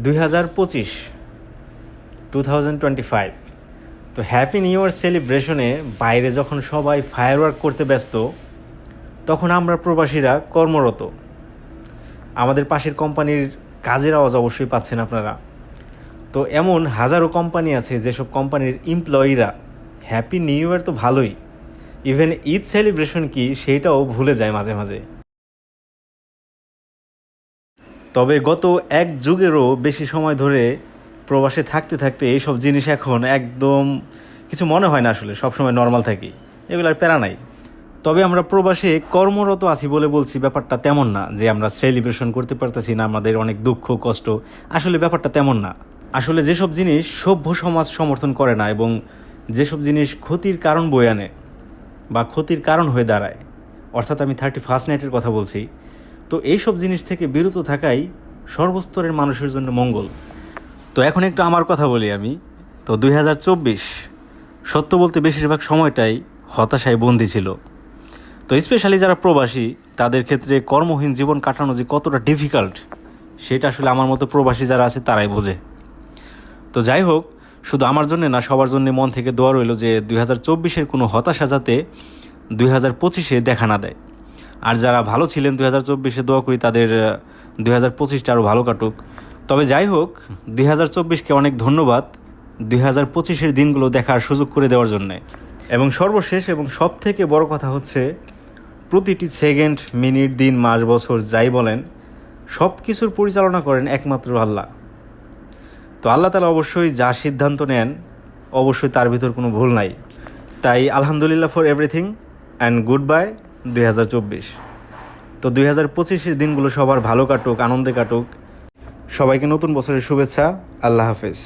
দুই হাজার পঁচিশ টু থাউজেন্ড টোয়েন্টি ফাইভ তো হ্যাপি নিউ ইয়ার সেলিব্রেশনে বাইরে যখন সবাই ফায়ার ওয়ার্ক করতে ব্যস্ত, তখন আমরা প্রবাসীরা কর্মরত। আমাদের পাশের কোম্পানির কাজের আওয়াজ অবশ্যই পাচ্ছেন আপনারা। তো এমন হাজারো কোম্পানি আছে যেসব কোম্পানির এমপ্লয়িরা হ্যাপি নিউ ইয়ার তো ভালোই। ইভেন ঈদ সেলিব্রেশন কি সেইটাও ভুলে যায় মাঝে মাঝে। তবে গত এক যুগেরও বেশি সময় ধরে প্রবাসে থাকতে থাকতে এইসব জিনিস এখন একদম কিছু মনে হয় না আসলে, সবসময় নর্মাল থাকি। এগুলো আর প্যারা নাই। তবে আমরা প্রবাসে কর্মরত আছি বলে বলছি, ব্যাপারটা তেমন না যে আমরা সেলিব্রেশন করতে পারতেছি না, আমাদের অনেক দুঃখ, কষ্ট, আসলে ব্যাপারটা তেমন না। আসলে যেসব জিনিস সভ্য সমাজ সমর্থন করে না এবং যেসব জিনিস ক্ষতির কারণ বয়ে আনে বা ক্ষতির কারণ হয়ে দাঁড়ায়, অর্থাৎ আমি থার্টি ফার্স্ট নাইটের কথা বলছি তো এইসব জিনিস থেকে বিরত থাকাই সর্বস্তরের মানুষের জন্য মঙ্গল। তো এখন একটু আমার কথা বলি আমি। তো দুই হাজার চব্বিশ, সত্য বলতে বেশিরভাগ সময়টাই হতাশায় বন্দি ছিল। তো স্পেশালি যারা প্রবাসী, তাদের ক্ষেত্রে কর্মহীন জীবন কাটানো যে কতটা ডিফিকাল্ট, সেটা আসলে আমার মতো প্রবাসী যারা আছে তারাই বোঝে। তো যাই হোক, শুধু আমার জন্য না, সবার জন্য মন থেকে দোয়া রইল যে দুই হাজার চব্বিশের কোনো হতাশা যাতে দুই হাজার পঁচিশে দেখা না দেয়। আর যারা ভালো ছিলেন দুই হাজার চব্বিশে দোয়া করি তাদের দুই হাজার পঁচিশটা আরও ভালো কাটুক। তবে যাই হোক, দুই হাজার চব্বিশকে অনেক ধন্যবাদ দুই হাজার পঁচিশের দিনগুলো দেখার সুযোগ করে দেওয়ার জন্যে। এবং সর্বশেষ এবং সব থেকে বড় কথা হচ্ছে, প্রতিটি সেকেন্ড, মিনিট, দিন, মাস, বছর যাই বলেন সব কিছুর পরিচালনা করেন একমাত্র আল্লাহ। তো আল্লাহ তালা অবশ্যই যা সিদ্ধান্ত নেন, অবশ্যই তার ভিতর কোনো ভুল নাই। তাই আলহামদুলিল্লাহ for everything and good bye দুই হাজার চব্বিশ। তো দুই হাজার পঁচিশের দিনগুলো সবার ভালো কাটুক, আনন্দে কাটুক। সবাইকে নতুন বছরের শুভেচ্ছা, আল্লাহ হাফেজ।